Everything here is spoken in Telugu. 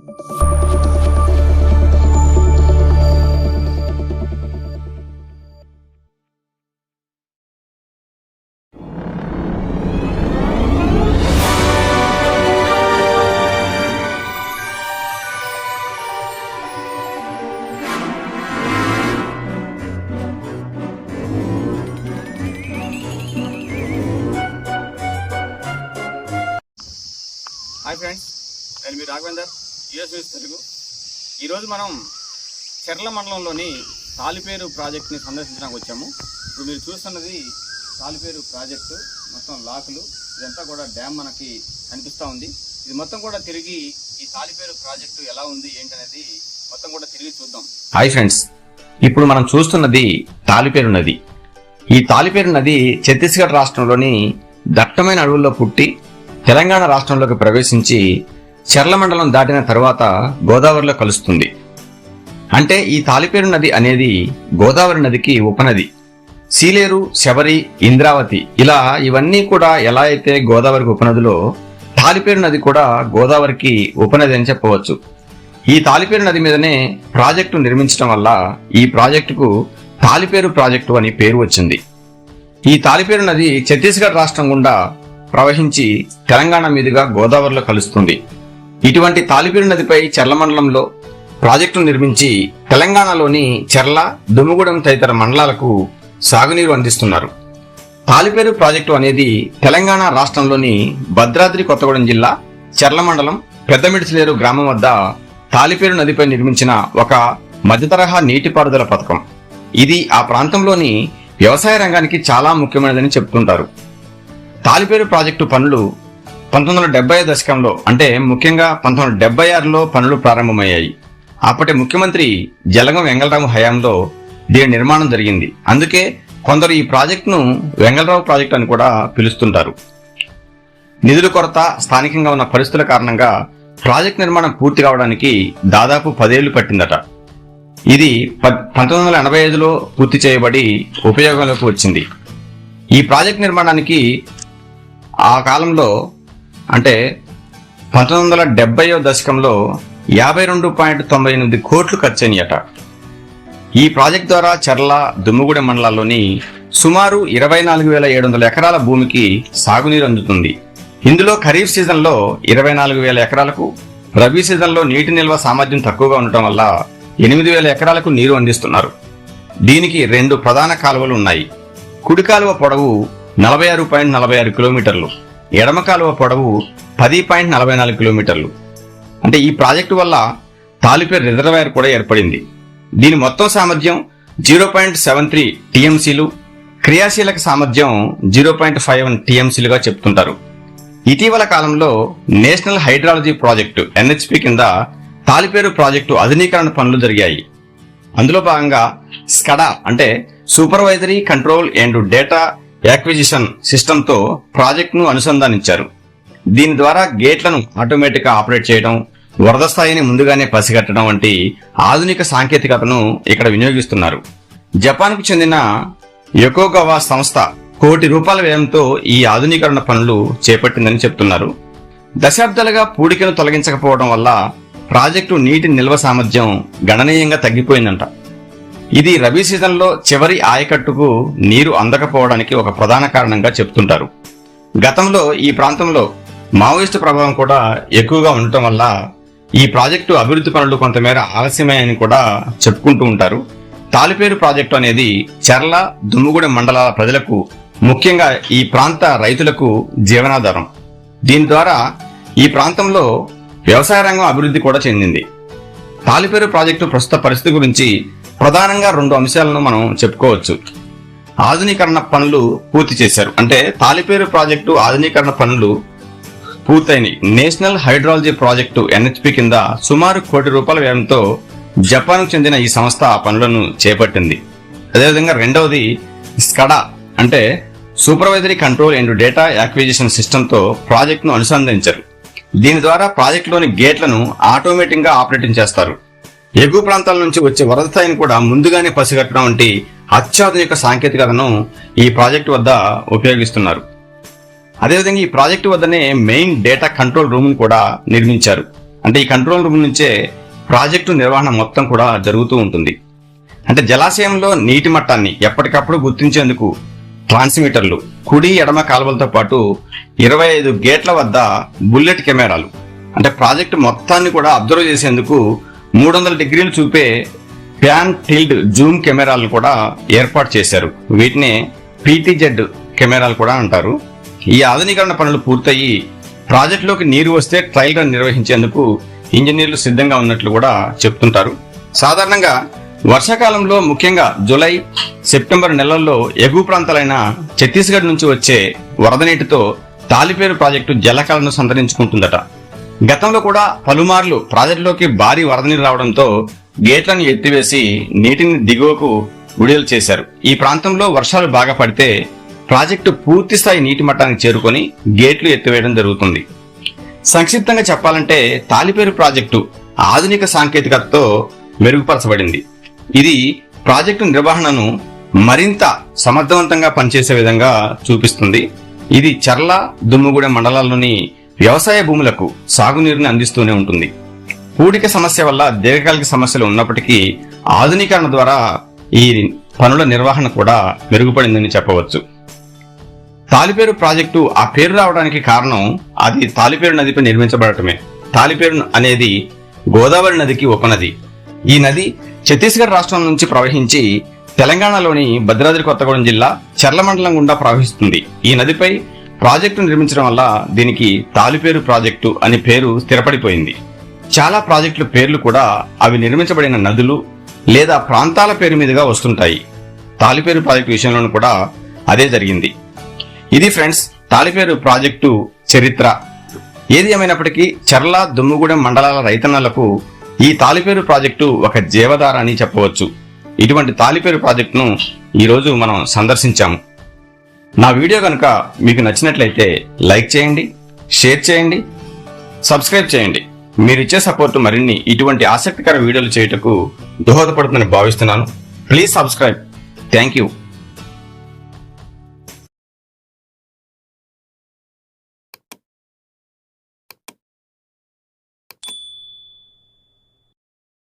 హాయ్ ఫ్రెండ్స్ నేను మీ రాఘవేందర్ యుఎస్ న్యూస్ తెలుగు. ఈరోజు మనం చెర్ల మండలంలోని తాలిపేరు ప్రాజెక్ట్ని సందర్శించడానికి వచ్చాము. ఇప్పుడు మీరు చూస్తున్నది తాలిపేరు ప్రాజెక్టు మొత్తం లాకులు ఇదంతా కూడా డ్యామ్ మనకి కనిపిస్తూ ఉంది. ఇది మొత్తం కూడా తిరిగి ఈ తాలిపేరు ప్రాజెక్టు ఎలా ఉంది ఏంటనేది మొత్తం కూడా తిరిగి చూద్దాం. హాయ్ ఫ్రెండ్స్ ఇప్పుడు మనం చూస్తున్నది తాలిపేరు నది. ఈ తాలిపేరు నది ఛత్తీస్గఢ్ రాష్ట్రంలోని దట్టమైన అడవుల్లో పుట్టి తెలంగాణ రాష్ట్రంలోకి ప్రవేశించి చర్ల మండలం దాటిన తరువాత గోదావరిలో కలుస్తుంది. అంటే ఈ తాలిపేరు నది అనేది గోదావరి నదికి ఉపనది. సీలేరు శబరి ఇంద్రావతి ఇలా ఇవన్నీ కూడా ఎలా అయితే గోదావరికి ఉపనదిలో తాలిపేరు నది కూడా గోదావరికి ఉపనది అని చెప్పవచ్చు. ఈ తాలిపేరు నది మీదనే ప్రాజెక్టు నిర్మించడం వల్ల ఈ ప్రాజెక్టుకు తాలిపేరు ప్రాజెక్టు అని పేరు వచ్చింది. ఈ తాలిపేరు నది ఛత్తీస్గఢ్ రాష్ట్రం గుండా ప్రవహించి తెలంగాణ మీదుగా గోదావరిలో కలుస్తుంది. ఇటువంటి తాలిపేరు నదిపై చెర్ల మండలంలో ప్రాజెక్టును నిర్మించి తెలంగాణలోని చెర్ల దుమ్ముగూడెం తదితర మండలాలకు సాగునీరు అందిస్తున్నారు. తాలిపేరు ప్రాజెక్టు అనేది తెలంగాణ రాష్ట్రంలోని భద్రాద్రి కొత్తగూడెం జిల్లా చెర్ల మండలం పెద్దమిడిసిలేరు గ్రామం వద్ద తాలిపేరు నదిపై నిర్మించిన ఒక మధ్యతరహా నీటిపారుదల పథకం. ఇది ఆ ప్రాంతంలోని వ్యవసాయ రంగానికి చాలా ముఖ్యమైనదని చెప్తుంటారు. తాలిపేరు ప్రాజెక్టు పనులు పంతొమ్మిది వందల దశకంలో అంటే ముఖ్యంగా పంతొమ్మిది వందల డెబ్బై ఆరులో పనులు ప్రారంభమయ్యాయి. అప్పటి ముఖ్యమంత్రి జలగం వెంగళరావు హయాంలో దీని నిర్మాణం జరిగింది. అందుకే కొందరు ఈ ప్రాజెక్టును వెంగళరావు ప్రాజెక్టు అని కూడా పిలుస్తుంటారు. నిధుల కొరత స్థానికంగా ఉన్న పరిస్థితుల కారణంగా ప్రాజెక్ట్ నిర్మాణం పూర్తి కావడానికి దాదాపు పదేళ్ళు పట్టిందట. ఇది ప- పంతొమ్మిది వందల ఎనభై ఐదులో పూర్తి చేయబడి ఉపయోగంలోకి వచ్చింది. ఈ ప్రాజెక్ట్ నిర్మాణానికి ఆ కాలంలో అంటే పంతొమ్మిది వందల డెబ్బయో దశకంలో యాభై రెండు పాయింట్ తొంభై ఎనిమిది కోట్లు ఖర్చయినయట. ఈ ప్రాజెక్ట్ ద్వారా చర్ల దుమ్ముగూడెం మండలాల్లోని సుమారు ఇరవై నాలుగు వేల ఏడు వందల ఎకరాల భూమికి సాగునీరు అందుతుంది. ఇందులో ఖరీఫ్ సీజన్లో ఇరవై నాలుగు వేల ఎకరాలకు రబీ సీజన్లో నీటి నిల్వ సామర్థ్యం తక్కువగా ఉండటం వల్ల ఎనిమిది వేల ఎకరాలకు నీరు అందిస్తున్నారు. దీనికి రెండు ప్రధాన కాలువలు ఉన్నాయి. కుడి కాలువ పొడవు నలభై ఆరు పాయింట్ నలభై ఆరు కిలోమీటర్లు. ఎడమ కాలువ పొడవు పది పాయింట్ నలభై నాలుగు కిలోమీటర్లు. అంటే ఈ ప్రాజెక్టు వల్ల తాలిపేరు రిజర్వాయర్ కూడా ఏర్పడింది. దీని మొత్తం సామర్థ్యం జీరో పాయింట్ సెవెన్ త్రీ టీఎంసీలు క్రియాశీలక సామర్థ్యం జీరో పాయింట్ ఫైవ్ వన్ టీఎంసీలుగా చెప్తుంటారు. ఇటీవల కాలంలో నేషనల్ హైడ్రాలజీ ప్రాజెక్టు ఎన్హెచ్పి కింద తాలిపేరు ప్రాజెక్టు ఆధునీకరణ పనులు జరిగాయి. అందులో భాగంగా స్కడా అంటే supervisory control and data acquisition సిస్టంతో ప్రాజెక్టును అనుసంధానించారు. దీని ద్వారా గేట్లను ఆటోమేటిక్గా ఆపరేట్ చేయడం వరద స్థాయిని ముందుగానే పసిగట్టడం వంటి ఆధునిక సాంకేతికతను ఇక్కడ వినియోగిస్తున్నారు. జపాన్కు చెందిన యొకోగవా సంస్థ కోటి రూపాయల వ్యయంతో ఈ ఆధునీకరణ పనులు చేపట్టిందని చెప్తున్నారు. దశాబ్దాలుగా పూడికను తొలగించకపోవడం వల్ల ప్రాజెక్టు నీటి నిల్వ సామర్థ్యం గణనీయంగా తగ్గిపోయిందంట. ఇది రబీ సీజన్లో చివరి ఆయకట్టుకు నీరు అందకపోవడానికి ఒక ప్రధాన కారణంగా చెప్తుంటారు. గతంలో ఈ ప్రాంతంలో మావోయిస్టు ప్రభావం కూడా ఎక్కువగా ఉండటం వల్ల ఈ ప్రాజెక్టు అభివృద్ధి పనులు కొంతమేర ఆలస్యమయ్యాయని కూడా చెప్పుకుంటూ ఉంటారు. తాలిపేరు ప్రాజెక్టు అనేది చెర్ల దుమ్ముగూడెం మండలాల ప్రజలకు ముఖ్యంగా ఈ ప్రాంత రైతులకు జీవనాధారం. దీని ద్వారా ఈ ప్రాంతంలో వ్యవసాయ రంగం అభివృద్ధి కూడా చెందింది. తాలిపేరు ప్రాజెక్టు ప్రస్తుత పరిస్థితి గురించి ప్రధానంగా రెండు అంశాలను మనం చెప్పుకోవచ్చు. ఆధునీకరణ పనులు పూర్తి చేశారు. అంటే తాలిపేరు ప్రాజెక్టు ఆధునీకరణ పనులు పూర్తయినాయి. నేషనల్ హైడ్రాలజీ ప్రాజెక్టు ఎన్హెచ్పి కింద సుమారు కోటి రూపాయల వ్యయంతో జపాన్కు చెందిన ఈ సంస్థ ఆ పనులను చేపట్టింది. అదేవిధంగా రెండవది స్కడా. అంటే supervisory control and data acquisition సిస్టంతో ప్రాజెక్టును అనుసంధానించారు. దీని ద్వారా ప్రాజెక్టులోని గేట్లను ఆటోమేటిక్గా ఆపరేటింగ్ చేస్తారు. ఎగువ ప్రాంతాల నుంచి వచ్చే వరద స్థాయిని కూడా ముందుగానే పసిగట్టడం వంటి అత్యాధునిక సాంకేతికతను ఈ ప్రాజెక్టు వద్ద ఉపయోగిస్తున్నారు. అదేవిధంగా ఈ ప్రాజెక్టు వద్దనే మెయిన్ డేటా కంట్రోల్ రూమ్ను కూడా నిర్మించారు. అంటే ఈ కంట్రోల్ రూమ్ నుంచే ప్రాజెక్టు నిర్వహణ మొత్తం కూడా జరుగుతూ ఉంటుంది. అంటే జలాశయంలో నీటి మట్టాన్ని ఎప్పటికప్పుడు గుర్తించేందుకు ట్రాన్స్మిటర్లు కుడి ఎడమ కాలువలతో పాటు ఇరవై ఐదు గేట్ల వద్ద బుల్లెట్ కెమెరాలు అంటే ప్రాజెక్టు మొత్తాన్ని కూడా అబ్జర్వ్ చేసేందుకు మూడు వందల డిగ్రీలు చూపే ప్యాన్ టిల్డ్ జూమ్ కెమెరాలను కూడా ఏర్పాటు చేశారు. వీటినే పీటీజెడ్ కెమెరాలు కూడా అంటారు. ఈ ఆధునీకరణ పనులు పూర్తయి ప్రాజెక్టులోకి నీరు వస్తే ట్రయల్ రన్ నిర్వహించేందుకు ఇంజనీర్లు సిద్ధంగా ఉన్నట్లు కూడా చెప్తుంటారు. సాధారణంగా వర్షాకాలంలో ముఖ్యంగా జూలై సెప్టెంబర్ నెలల్లో ఎగువ ప్రాంతాలైన ఛత్తీస్గఢ్ నుంచి వచ్చే వరద నీటితో తాలిపేరు ప్రాజెక్టు జలకాలను సంతరించుకుంటుందట. గతంలో కూడా పలుమార్లు ప్రాజెక్టులోకి భారీ వరద నీరు రావడంతో గేట్లను ఎత్తివేసి నీటిని దిగువకు విడుదల చేశారు. ఈ ప్రాంతంలో వర్షాలు బాగా పడితే ప్రాజెక్టు పూర్తి స్థాయి నీటి మట్టానికి చేరుకొని గేట్లు ఎత్తివేయడం జరుగుతుంది. సంక్షిప్తంగా చెప్పాలంటే తాలిపేరు ప్రాజెక్టు ఆధునిక సాంకేతికతతో మెరుగుపరచబడింది. ఇది ప్రాజెక్టు నిర్వహణను మరింత సమర్థవంతంగా పనిచేసే విధంగా చూపిస్తుంది. ఇది చర్ల దుమ్ముగూడెం మండలాల్లోని వ్యవసాయ భూములకు సాగునీరుని అందిస్తూనే ఉంటుంది. పూడిక సమస్య వల్ల దీర్ఘకాలిక సమస్యలు ఉన్నప్పటికీ ఆధునీకరణ ద్వారా ఈ పనుల నిర్వహణ కూడా మెరుగుపడిందని చెప్పవచ్చు. తాలిపేరు ప్రాజెక్టు ఆ పేరు రావడానికి కారణం అది తాలిపేరు నదిపై నిర్మించబడటమే. తాలిపేరు అనేది గోదావరి నదికి ఉపనది ఈ నది ఛత్తీస్గఢ్ రాష్ట్రం నుంచి ప్రవహించి తెలంగాణలోని భద్రాద్రి కొత్తగూడెం జిల్లా చర్ల మండలం గుండా ప్రవహిస్తుంది. ఈ నదిపై ప్రాజెక్టు నిర్మించడం వల్ల దీనికి తాలిపేరు ప్రాజెక్టు అనే పేరు స్థిరపడిపోయింది. చాలా ప్రాజెక్టుల పేర్లు కూడా అవి నిర్మించబడిన నదులు లేదా ప్రాంతాల పేరు మీదుగా వస్తుంటాయి. తాలిపేరు ప్రాజెక్టు విషయంలోనూ కూడా అదే జరిగింది. ఇది ఫ్రెండ్స్ తాలిపేరు ప్రాజెక్టు చరిత్ర. ఏది ఏమైనప్పటికీ చర్ల దుమ్ముగూడెం మండలాల రైతన్నలకు ఈ తాలిపేరు ప్రాజెక్టు ఒక జీవధార అని చెప్పవచ్చు. ఇటువంటి తాలిపేరు ప్రాజెక్టును ఈరోజు మనం సందర్శించాము. నా వీడియో కనుక మీకు నచ్చినట్లయితే లైక్ చేయండి షేర్ చేయండి సబ్స్క్రైబ్ చేయండి. మీరు ఇచ్చే సపోర్ట్ మరిన్ని ఇటువంటి ఆసక్తికర వీడియోలు చేయుటకు దోహదపడుతుందని భావిస్తున్నాను. Please subscribe. Thank you.